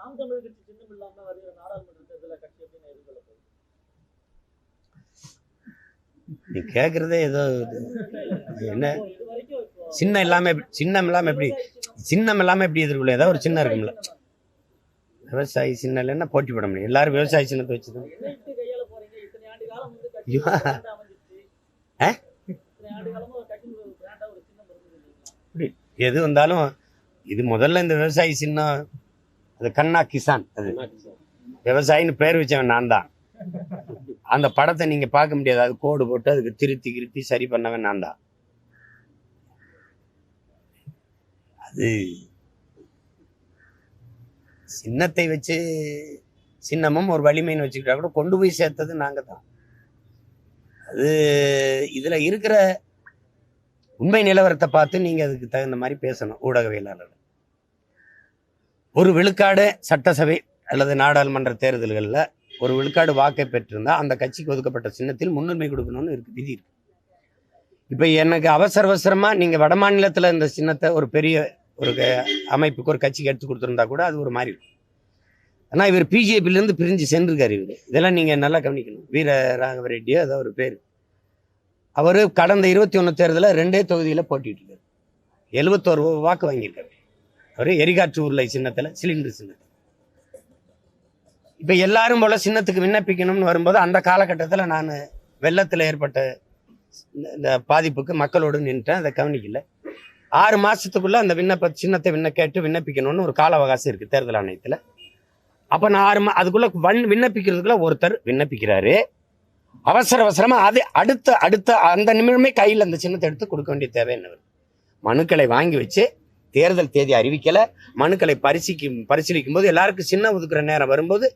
நாம் தமிழர் கட்சி சின்னம் இல்லாம வருகிற நாடாளுமன்ற தேர்தல கட்சி எப்படி எதிர்கொள்ள போகுது நீ கேட்குறதே ஏதோ. என்ன? சின்னம் இல்லாமல் எப்படி சின்னம் இல்லாமல் எப்படி சின்னம் இல்லாமல் எப்படி எதிர்கொள்ள ஏதாவது ஒரு சின்னம் இருக்கும்ல. விவசாயி சின்னம் இல்லைன்னா போட்டி போட முடியும். எல்லாரும் விவசாய சின்னத்தை வச்சு தான் எது வந்தாலும் இது முதல்ல இந்த விவசாயி சின்னம் அது கண்ணா கிசான் அது. விவசாயின்னு பேர் வச்சவன் நான் தான் அந்த படத்தை நீங்க பார்க்க முடியாது. அது கோடு போட்டு அதுக்கு திருத்தி கிருத்தி சரி பண்ணவன் நான் தான் அது சின்னத்தை வச்சு சின்னமும் ஒரு வலிமைன்னு வச்சுக்கிட்டா கூட கொண்டு போய் சேர்த்தது நாங்க தான் அது இதுல இருக்கிற உண்மை நிலவரத்தை பார்த்து நீங்க அதுக்கு தகுந்த மாதிரி பேசணும் ஊடகவியலாளர் ஒரு விழுக்காடு சட்டசபை அல்லது நாடாளுமன்ற தேர்தல்களில் ஒரு விழுக்காடு வாக்கை பெற்றிருந்தால் அந்த கட்சிக்கு ஒதுக்கப்பட்ட சின்னத்தில் முன்னுரிமை கொடுக்கணும்னு இருக்கு விதி இருக்கு. இப்போ எனக்கு அவசர அவசரமாக நீங்கள் வட மாநிலத்தில் இந்த சின்னத்தை ஒரு பெரிய ஒரு க- அமைப்புக்கு ஒரு கட்சிக்கு எடுத்து கொடுத்துருந்தா கூட அது ஒரு மாதிரி இருக்கும். ஆனால் இவர் பிஜேபியிலேருந்து பிரிஞ்சு சென்றிருக்காரு இவர். இதெல்லாம் நீங்கள் நல்லா கவனிக்கணும். வீர ராகவ ரெட்டியோ அதான் ஒரு பேர். அவர் கடந்த இருபத்தி ஒன்று தேர்தலில் ரெண்டே தொகுதியில் போட்டிட்டு இருக்காரு எழுபத்தோரு வாக்கு வாங்கியிருக்காரு. அவர் எரிகாற்று உருளை சின்னத்தில் சிலிண்டர் சின்னத்தில். இப்போ எல்லாரும் போல் சின்னத்துக்கு விண்ணப்பிக்கணும்னு வரும்போது அந்த காலகட்டத்தில் நான் வெள்ளத்தில் ஏற்பட்ட இந்த- இந்த பாதிப்புக்கு மக்களோடு நின்றுட்டேன் அதை கவனிக்கல. ஆறு மாதத்துக்குள்ளே அந்த விண்ணப்ப சின்னத்தை விண்ண கேட்டு விண்ணப்பிக்கணும்னு ஒரு கால அவகாசம் இருக்குது தேர்தல் ஆணையத்தில். அப்போ நான் ஆறு மா அதுக்குள்ளே வன் விண்ணப்பிக்கிறதுக்குள்ளே ஒருத்தர் விண்ணப்பிக்கிறாரு. அவசர அவசரமாக அது அடுத்த அடுத்த அந்த நிமிடமே கையில் அந்த சின்னத்தை எடுத்து கொடுக்க வேண்டிய தேவை என்ன மனுக்களை வாங்கி வச்சு தேர்தல் தேதி அறிவிக்கலை மனுக்களை பரிசீலிக்கும் பரிசீலிக்கும் போது எல்லாருக்கும் சின்ன ஒதுக்குற நேரம் வரும்போது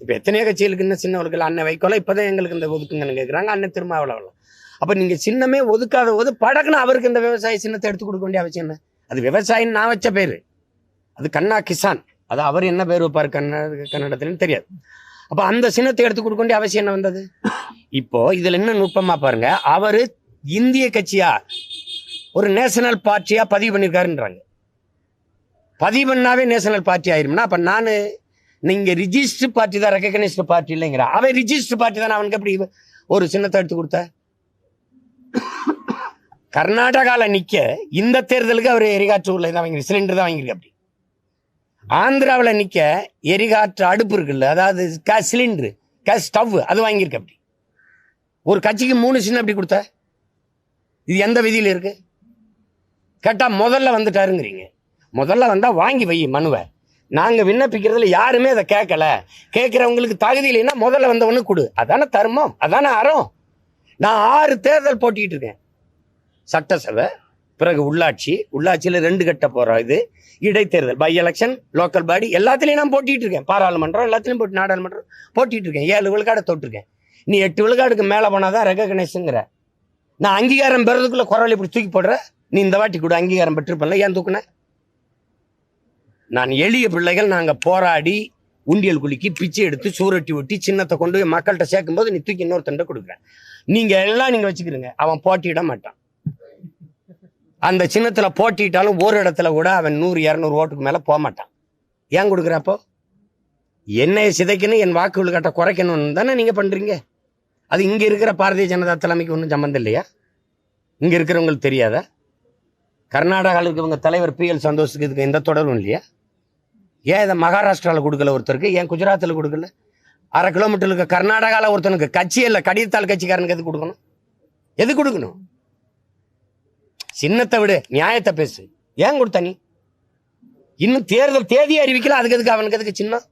இப்போ எத்தனையோ கட்சிகளுக்கு இன்னும் சின்ன ஒதுக்கல அண்ணன் வைக்கோல இப்போதான் எங்களுக்கு இந்த ஒதுக்குங்கன்னு கேட்குறாங்க அண்ணன் திருமாவளவன். அப்போ நீங்கள் சின்னமே ஒதுக்காத போது படக்குன்னு அவருக்கு இந்த விவசாய சின்னத்தை எடுத்து கொடுக்க வேண்டிய அவசியம் என்ன? அது விவசாயின்னு நான் வச்ச பேர். அது கண்ணா கிசான். அது அவர் என்ன பேர் வைப்பார் கன்னட கன்னடத்துலன்னு தெரியாது. அப்போ அந்த சின்னத்தை எடுத்து கொடுக்க வேண்டிய அவசியம் என்ன வந்தது? இப்போ இதில் என்ன நுட்பமாக பாருங்க. அவர் இந்திய கட்சியா? ஒரு நேஷனல் பார்ட்டியாக பதிவு பண்ணியிருக்காருன்றாங்க பதிவு பண்ணாவே நேஷனல் பார்ட்டி ஆயிரும்னா அப்போ நான் நீங்கள் ரிஜிஸ்டர் பார்ட்டி தான் ரெக்கக்னைஸ்டு பார்ட்டி இல்லைங்கிற. அவன் ரிஜிஸ்டர் பார்ட்டி தான் அவனுக்கு எப்படி ஒரு சின்னத்தை எடுத்து கொடுத்த? கர்நாடகாவில் நிற்க இந்த தேர்தலுக்கு அவர் எரிகாற்று உள்ள தான் வாங்கி சிலிண்டர் தான் வாங்கியிருக்கு அப்படி. ஆந்திராவில் நிற்க எரிகாற்று அடுப்பு இருக்குல்ல அதாவது கேஸ் சிலிண்டரு கேஸ் ஸ்டவ் அது வாங்கியிருக்கு அப்படி. ஒரு கட்சிக்கு மூணு சின்னம் அப்படி கொடுத்த? இது எந்த விதியில் இருக்குது கேட்டால் முதல்ல வந்துட்டாருங்கிறீங்க. முதல்ல வந்தால் வாங்கி வை மனுவை. நாங்கள் விண்ணப்பிக்கிறதுல யாருமே அதை கேட்கல. கேட்குறவங்களுக்கு தகுதி இல்லைன்னா முதல்ல வந்தவனு கொடு. அதானே தர்மம் அதானே அறம். நான் ஆறு தேர்தல் போட்டிகிட்டு இருக்கேன். சட்டசபை பிறகு உள்ளாட்சி உள்ளாட்சியில் ரெண்டு கட்ட போகிறோம் இது. இடைத்தேர்தல் பை எலெக்ஷன் லோக்கல் பாடி எல்லாத்துலேயும் நான் போட்டிகிட்டு இருக்கேன். பாராளுமன்றம் எல்லாத்துலேயும் போட்டி நாடாளுமன்றம் போட்டிகிட்டு இருக்கேன். ஏழு விழுக்காட தொட்டிருக்கேன். நீ எட்டு விழுக்காடுக்கு மேலே போனால் தான் ரெகக்னைஸுங்கிற நான் அங்கீகாரம் பெறதுக்குள்ளே குரல் இப்படி தூக்கி போடுற? நீ இந்த வாட்டி கூட அங்கீகாரம் பெற்றிருப்பல ஏன் தூக்குன? நான் எளிய பிள்ளைகள் நாங்கள் போராடி உண்டியல் குலுக்கி பிச்சை எடுத்து சூரட்டி ஒட்டி சின்னத்தை கொண்டு போய் மக்கள்கிட்ட சேர்க்கும் போது நீ தூக்கி இன்னொருத்தண்ட கொடுக்குறேன் நீங்கள் எல்லாம் நீங்கள் வச்சுக்கிறீங்க. அவன் போட்டியிட மாட்டான். அந்த சின்னத்தில் போட்டிட்டாலும் ஒரு இடத்துல கூட அவன் நூறு இரநூறு ஓட்டுக்கு மேலே போக மாட்டான். ஏன் கொடுக்குறப்போ என்னை சிதைக்கணும் என் வாக்கு விழுக்காட்ட குறைக்கணும்னு தானே நீங்கள் பண்ணுறீங்க அது இங்கே இருக்கிற பாரதிய ஜனதா தலைமைக்கு ஒன்றும் சம்மந்தம் இல்லையா? இங்கே இருக்கிறவங்களுக்கு தெரியாதா? கர்நாடகாவில் இருக்கிறவங்க தலைவர் பி எல் சந்தோஷுக்கு இதுக்கு எந்த தொடர்பும் இல்லையா? ஏன் இதை மகாராஷ்டிராவில் கொடுக்கல ஒருத்தருக்கு? ஏன் குஜராத்தில் கொடுக்கல? அரை கிலோமீட்டர் இருக்க கர்நாடகாவில் ஒருத்தனுக்கு கட்சி இல்லை கடிதத்தால் கட்சிக்காரனுக்கு எது கொடுக்கணும்? எது கொடுக்கணும்? சின்னத்தை விடு நியாயத்தை பேசு. ஏன் கொடுத்த நீ? இன்னும் தேர்தல் தேதி அறிவிக்கல அதுக்கு எதுக்கு அவனுக்கு எதுக்கு சின்னம்?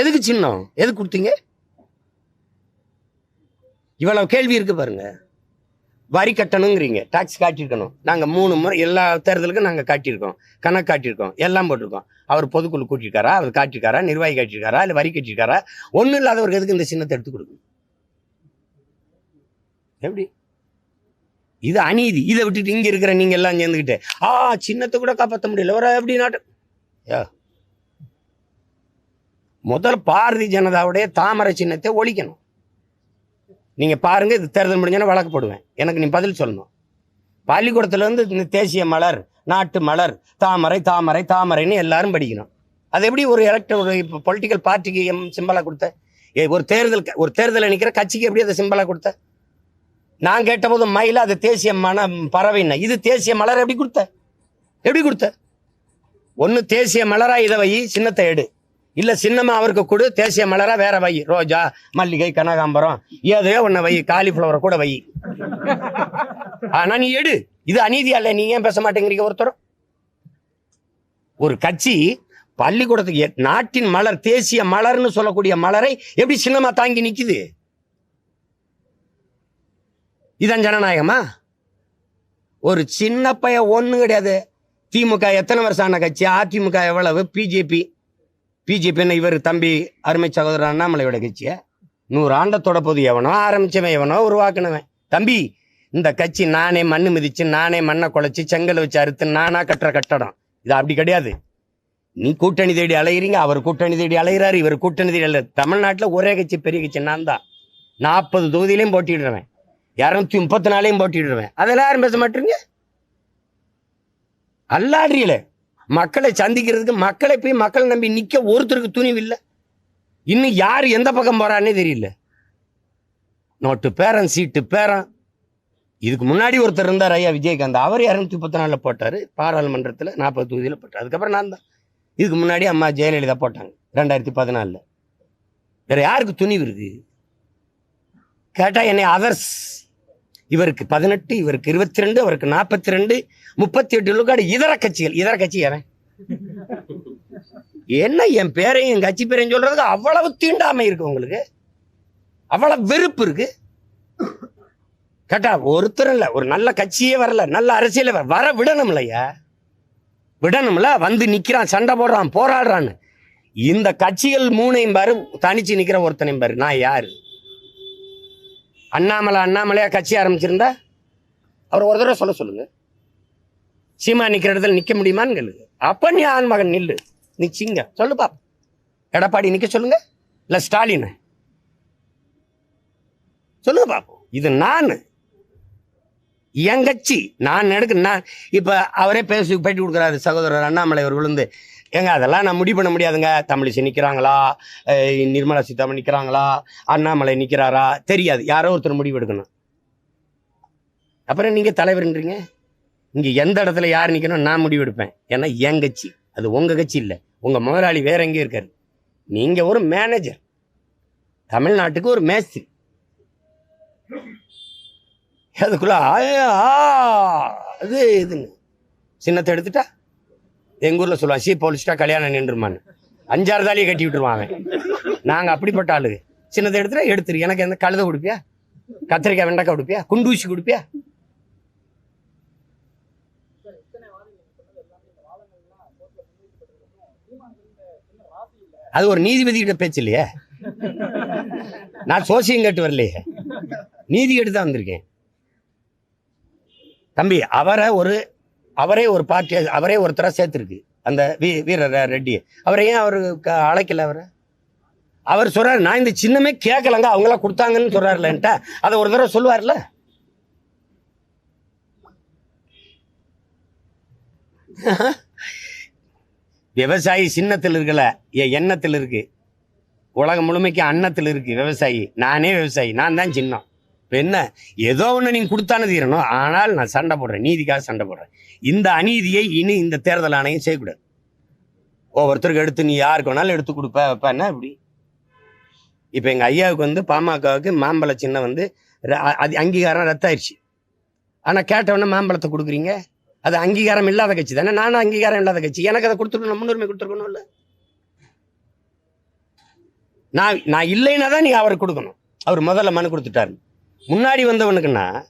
எதுக்கு சின்னம்? எதுக்கு கொடுத்தீங்க? இவ்வளவு கேள்வி இருக்கு பாருங்க. வரி கட்டணுங்கிறீங்க. டாக்ஸ் காட்டியிருக்கணும். நாங்கள் மூணு முறை எல்லா தேர்தலுக்கும் நாங்கள் காட்டியிருக்கோம். கணக்கு காட்டியிருக்கோம். எல்லாம் போட்டிருக்கோம். அவர் பொதுக்குழு கூட்டியிருக்காரா? அவர் காட்டியிருக்காரா? நிர்வாகி காட்டியிருக்காரா? இல்லை வரி கட்டியிருக்காரா? ஒன்றும் இல்லாதவருக்கு எதுக்கு இந்த சின்னத்தை எடுத்து கொடுக்கும் எப்படி? இது அநீதி. இதை விட்டுட்டு இங்கே இருக்கிற நீங்கள் எல்லாம் சேர்ந்துக்கிட்டு ஆ சின்னத்தை கூட காப்பாற்ற முடியல. ஒரு எப்படி நாட்டு யா. முதல் பாரதிய ஜனதாவுடைய தாமரை சின்னத்தை ஒழிக்கணும். நீங்கள் பாருங்கள் இது தேர்தல் முடிஞ்சோன்னா வழக்கு போடுவேன் எனக்கு நீ பதில் சொல்லணும். பள்ளிக்கூடத்துலேருந்து இந்த தேசிய மலர் நாட்டு மலர் தாமரை தாமரை தாமரைன்னு எல்லாரும் படிக்கணும். அது எப்படி ஒரு எலக்ட் ஒரு இப்போ பொலிட்டிக்கல் பார்ட்டிக்கு எம் சிம்பலாக கொடுத்த? ஏ ஒரு தேர்தல் ஒரு தேர்தலில் நிற்கிற கட்சிக்கு எப்படி அதை சிம்பலா கொடுத்த? நான் கேட்டபோது மயில அது தேசிய மன பறவைன்னா இது தேசிய மலர் எப்படி கொடுத்த? எப்படி கொடுத்த? ஒன்று தேசிய மலராக இதை வை சின்னத்தை எடு. இல்லை சின்னமாக அவருக்கு கொடு தேசிய மலரா வேற வை. ரோஜா மல்லிகை கனகாம்பரம் ஏதையோ ஒன்று வை காலிஃப்ளவரை கூட வை. ஆனால் நீ எடு. இது அநீதி அல்ல. நீ ஏன் பேச மாட்டேங்கிறீங்க ஒருத்தரும்? ஒரு கட்சி பள்ளிக்கூடத்துக்கு நாட்டின் மலர் தேசிய மலர்னு சொல்லக்கூடிய மலரை எப்படி சின்னமாக தாங்கி நிக்குது? இதான் ஜனநாயகமா? ஒரு சின்ன பையன் ஒன்றும் கிடையாது. திமுக எத்தனை வருஷம் ஆன கட்சி? அதிமுக எவ்வளவு? பிஜேபி. பிஜேபின்னு இவர் தம்பி அருமை சகோதரர் அண்ணாமலையோட கட்சியை நூறு ஆண்டத்தோட தொடப்போது எவனோ ஆரம்பிச்சவன் எவனோ உருவாக்குனவன். தம்பி இந்த கட்சி நானே மண்ணு மிதிச்சு நானே மண்ணை குலைச்சு செங்கல் வச்சு அறுத்து நானா கட்டுற கட்டடம். இது அப்படி கிடையாது. நீ கூட்டணி தேடி அலையிறீங்க அவர் கூட்டணி தேடி அலைகிறாரு இவர் கூட்டணி தேடி அலைய தமிழ்நாட்டில் ஒரே கட்சி பெரிய கட்சி நான் தான். நாற்பது தொகுதியிலையும் போட்டிடுறேன் இரநூத்தி முப்பத்தி நாலையும் போட்டிடுவேன் அதெல்லாம் யாரும் பேச மாட்டீங்க? அல்லாடுறீங்களே மக்களை சந்திக்கிறதுக்கு மக்களை போய் மக்களை நம்பி நிற்க ஒருத்தருக்கு துணிவு இல்லை இன்னும் யார் எந்த பக்கம் போகிறான்னே தெரியல. நோட்டு பேரன் சீட்டு பேரன் இதுக்கு முன்னாடி ஒருத்தர் இருந்தார் ஐயா விஜயகாந்த். அவர் இரநூத்தி முப்பத்தி நாலில் போட்டார். பாராளுமன்றத்தில் நாற்பது தொகுதியில் போட்டார். அதுக்கப்புறம் நான் தான். இதுக்கு முன்னாடி அம்மா ஜெயலலிதா போட்டாங்க ரெண்டாயிரத்தி பதினாலில். வேற யாருக்கு துணிவு இருக்குது கேட்டால் என்னை அதர்ஸ் இவருக்கு பதினெட்டு இவருக்கு இருபத்தி ரெண்டு அவருக்கு நாற்பத்தி ரெண்டு முப்பத்தி எட்டு விழுக்காடு இதர கட்சிகள். இதர கட்சி யாரன் என்ன என் பேரையும் என் கட்சி பேரையும் சொல்றதுக்கு அவ்வளவு தீண்டாமை இருக்கு உங்களுக்கு? அவ்வளவு வெறுப்பு இருக்கு? கேட்டா ஒருத்தரும் இல்ல ஒரு நல்ல கட்சியே வரல நல்ல அரசியல வர வர விடணும் இல்லையா விடணும்ல வந்து நிக்கிறான் சண்டை போடுறான் போராடுறான்னு. இந்த கட்சிகள் மூணையும் பாரு தனிச்சு நிக்கிற ஒருத்தனையும் பாரு நான் யாரு? அண்ணாமலை அண்ணாமலையா கட்சி ஆரம்பிச்சிருந்தா அவர் ஒரு தடவை சொல்ல சொல்லுங்க. சீமா நிக்கிற இடத்துல நிக்க முடியுமான்னு கேளுங்க. அப்ப நீ ஆண் மகன் நில்லு. நிச்சிங்க சொல்லு பாப்பா. எடப்பாடி நிக்க சொல்லுங்க. இல்ல ஸ்டாலின். சொல்லுங்க பாப்போம் இது நான். என் கட்சி. நான் எடுக்க நான் இப்ப அவரே பேசி பேட்டி கொடுக்குறாரு சகோதரர் அண்ணாமலை அவர் விழுந்து ஏங்க அதெல்லாம் நான் முடிவு பண்ண முடியாதுங்க. தமிழிசை நிற்கிறாங்களா நிர்மலா சீதாராமன் நிற்கிறாங்களா அண்ணாமலை நிற்கிறாரா தெரியாது. யாரோ ஒருத்தர் முடிவு எடுக்கணும். அப்புறம் நீங்கள் தலைவர்ன்றீங்க? இங்கே எந்த இடத்துல யார் நிற்கணும் நான் முடிவு எடுப்பேன். ஏன்னா என் கட்சி. அது உங்கள் கட்சி இல்லை. உங்கள் முதலாளி வேற எங்கேயும் இருக்காரு? நீங்கள் ஒரு மேனேஜர். தமிழ்நாட்டுக்கு ஒரு மேஸ்திரி. அதுக்குள்ள ஆ, அது இதுங்க. சின்னத்தை எடுத்துட்டா? எங்க ஊர்ல சொல்லுவான் சீப்பை ஒழிச்சிட்டா கல்யாணம் நின்றுமான்னு. அஞ்சாறு தாலியை கட்டி விட்டுருவான் அவன். நாங்க அப்படிப்பட்ட ஆளு சின்னதை எடுத்துட்டா எடுத்துரு. எனக்கு எந்த கழுதை கொடுப்பியா? கத்திரிக்காய் வெண்டைக்காய் கொடுப்பியா? குண்டூசி கொடுப்பியா? அது ஒரு நீதிபதி கிட்ட பேச்சு இல்லையே? நான் சோசியம் கேட்டு வரலையே. நீதி கேட்டு தான் வந்திருக்கேன். தம்பி அவரை ஒரு அவரே ஒரு பார்ட்டி அவரே ஒருத்தராக சேர்த்துருக்கு. அந்த வீ வீர ரெட்டியை. அவரை ஏன் அவர் அழைக்கல அவரை? அவர் சொல்கிறார் நான் இந்த சின்னமே கேட்கலங்க அவங்களாம் கொடுத்தாங்கன்னு சொல்கிறாருலன்ட்டா அதை ஒரு தடவை சொல்லுவார்ல? விவசாயி சின்னத்தில் இருக்கல என் எண்ணத்தில் இருக்கு. உலகம் முழுமைக்கு அன்னத்தில் இருக்கு விவசாயி. நானே விவசாயி நான் தான் சின்னம். இப்போ என்ன ஏதோ ஒன்று நீங்கள் கொடுத்தானே தீரணும். ஆனால் நான் சண்டை போடுறேன். நீதிக்காக சண்டை போடுறேன். இந்த அநீதியை இனி இந்த தேர்தல் ஆணையம் செய்யக்கூடாது. ஒவ்வொருத்தருக்கு எடுத்து நீ யாருக்கு வேணாலும் எடுத்து கொடுப்ப வைப்பேன்னா இப்படி? இப்போ எங்கள் ஐயாவுக்கு வந்து பாமகவுக்கு மாம்பழ சின்ன வந்து ர- அ- அது அங்கீகாரம் ரத்தாயிடுச்சு ஆனால் கேட்டவொடனே மாம்பழத்தை கொடுக்குறீங்க? அது அங்கீகாரம் இல்லாத கட்சி தானே? நானும் அங்கீகாரம் இல்லாத கட்சி. எனக்கு அதை கொடுத்துருக்கணும் முன்னுரிமை கொடுத்துருக்கணும் இல்லை? நான் நான் இல்லைன்னா தான் நீ அவருக்கு கொடுக்கணும். அவர் முதல்ல மனு கொடுத்துட்டாரு. முன்னாடி வந்தவனுக்குன்னா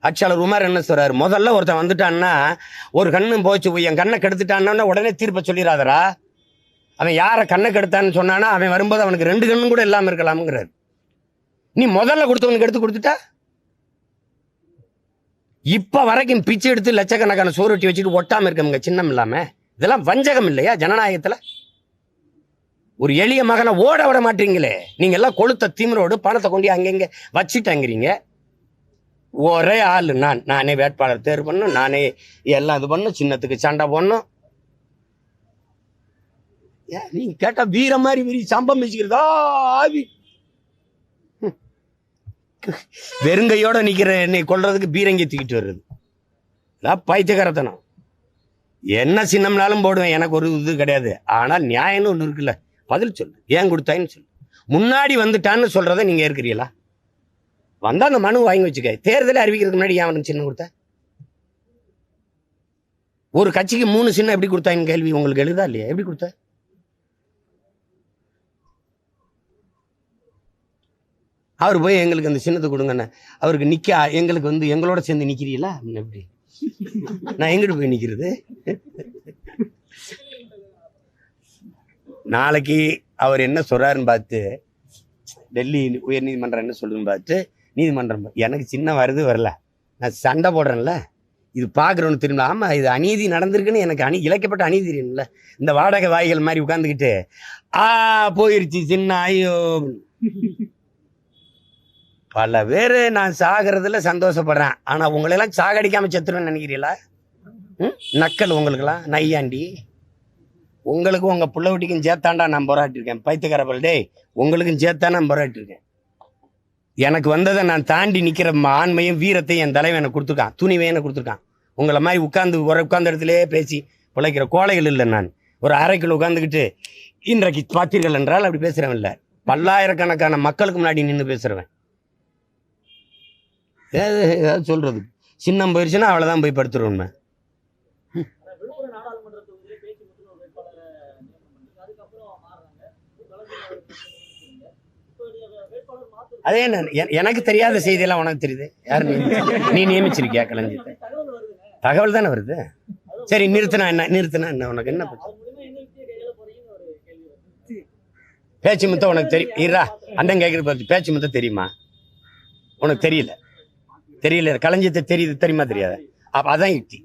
ஆட்சியாளர் உமார் என்ன சொல்றாரு? முதல்ல ஒருத்தன் வந்துட்டான்னா ஒரு கண்ணும் போச்சு போய் என் கண்ணை கெடுத்துட்டான்னா உடனே தீர்ப்பை சொல்லிடாதரா அவன் யாரை கண்ணை கெடுத்தான்னு சொன்னானா அவன் வரும்போது அவனுக்கு ரெண்டு கண்ணும் கூட இல்லாம இருக்கலாம்ங்கிறாரு. நீ முதல்ல கொடுத்தவனுக்கு எடுத்து கொடுத்துட்டா? இப்ப வரைக்கும் பிச்சை எடுத்து லட்சக்கணக்கான சோறுட்டி வச்சுட்டு ஒட்டாம இருக்கவங்க சின்னம் இல்லாம. இதெல்லாம் வஞ்சகம் இல்லையா ஜனநாயகத்துல? ஒரு எளிய மகனை ஓட விட மாட்டீங்களே. நீங்க எல்லாம் கொளுத்த திமிரோடு பணத்தை கொண்டு அங்கங்க வச்சுட்டாங்கிறீங்க. ஒரே ஆள் நான். நானே வேட்பாளர் தேர்வு பண்ணும் நானே எல்லாம் இது பண்ணும் சின்னத்துக்கு சண்டை போடணும். ஏன் நீங்க கேட்டா வீர மாதிரி வீரி சம்பம் வச்சுக்கிறதா ஆவி. வெறுங்கையோட நிக்கிற என்னை கொள்றதுக்கு பீரங்கி தூக்கிட்டு வருது. இதான் பைத்தியக்காரத்தனம். என்ன சின்னம்னாலும் போடுவேன். எனக்கு ஒரு இது கிடையாது. ஆனால் நியாயம்னு ஒன்று இருக்குல்ல. பதில் சொல்லு. ஏன் கொடுத்தாயின்னு சொல்லு. முன்னாடி வந்துட்டான்னு சொல்றதை நீங்க இருக்கிறீங்களா வந்தால் அந்த மனு வாங்கி வச்சுக்க. தேர்தலை அறிவிக்கிறதுக்கு முன்னாடி ஏன் வந்து சின்ன கொடுத்த? ஒரு கட்சிக்கு மூணு சின்ன எப்படி கொடுத்தாயின்னு கேள்வி உங்களுக்கு எழுதா இல்லையா? எப்படி கொடுத்த? அவர் போய் எங்களுக்கு அந்த சின்னத்தை கொடுங்கண்ணே. அவருக்கு நிற்க எங்களுக்கு வந்து எங்களோட சேர்ந்து நிக்கிறீங்களா? அப்படின்னு எப்படி? நான் எங்கிட்டு போய் நிக்கிறது? நாளைக்கு அவர் என்ன சொல்கிறாருன்னு பார்த்து டெல்லி உயர் நீதிமன்றம் என்ன சொல்லுன்னு பார்த்து நீதிமன்றம் எனக்கு சின்ன வருது வரல. நான் சண்டை போடுறேன்ல. இது பார்க்குறவனு திரும்ப ஆமாம் இது அநீதி நடந்திருக்குன்னு எனக்கு அணி இழைக்கப்பட்ட அநீதி தெரியும்ல. இந்த வாடகை வாய்கள் மாதிரி உட்காந்துக்கிட்டு ஆ போயிருச்சு சின்ன ஐயோ பல பேர் நான் சாகிறதுல சந்தோஷப்படுறேன். ஆனால் உங்களெல்லாம் சாகடிக்காமல் செத்துருவேன்னு நினைக்கிறீங்களா? ம்? நக்கல் உங்களுக்கெல்லாம்? நையாண்டி? உங்களுக்கும் உங்கள் பிள்ளை வீட்டுக்கும் சேர்த்தாண்டா நான் போராட்டிருக்கேன் பைத்தியக்காரப்பல். டே உங்களுக்கும் சேர்த்தா நான் போராட்டிருக்கேன் எனக்கு வந்ததை நான் தாண்டி நிற்கிற ஆண்மையும் வீரத்தையும் என் தலைவன் எனக்கு கொடுத்துருக்கான். துணிவை எனக்கு கொடுத்துருக்கான். உங்களை மாதிரி உட்காந்து ஒரு இடத்துலையே பேசி பிழைக்கிற கோழைகள் இல்லை நான். ஒரு அறைக்குள்ள உட்காந்துக்கிட்டு இன்றைக்கு பார்த்தீர்கள் என்றால் அப்படி பேசுகிறவன் இல்லை. பல்லாயிரக்கணக்கான மக்களுக்கு முன்னாடி நின்று பேசுகிறவன் ஏதாவது சொல்கிறது சின்னம் போயிடுச்சுன்னா அவ்வளோதான் போய் படுத்துருவேன் ஆனா விழுப்புரம் நாடாளுமன்ற தொகுதியில பேச்சு முத்துன்னு ஒரு வேட்பாளரை நியமனம் பண்ணீங்க அதுக்கப்புறம் மாறுறாங்க வழக்கு நிறுத்தினீங்க. இப்போ நீங்க வேட்பாளர் மாத்து அதே எனக்கு தெரியாத செய்தியெல்லாம் உனக்கு தெரியுது. யார் நீ நியமிச்சிருக்கியா கலைஞர்? தகவல் தானே வருது? சரி நிறுத்தினா என்ன நிறுத்தினா என்ன? உனக்கு என்ன பேச்சு முத்தம் உனக்கு தெரியும் இருடா அண்ணன் கேட்குற பார்த்து பேச்சு முத்தம் தெரியுமா? உனக்கு தெரியல. தெரியல களஞ்சியத்தை தெரியுது தெரியுமா தெரியாத? அப்போ அதான் யுக்தி.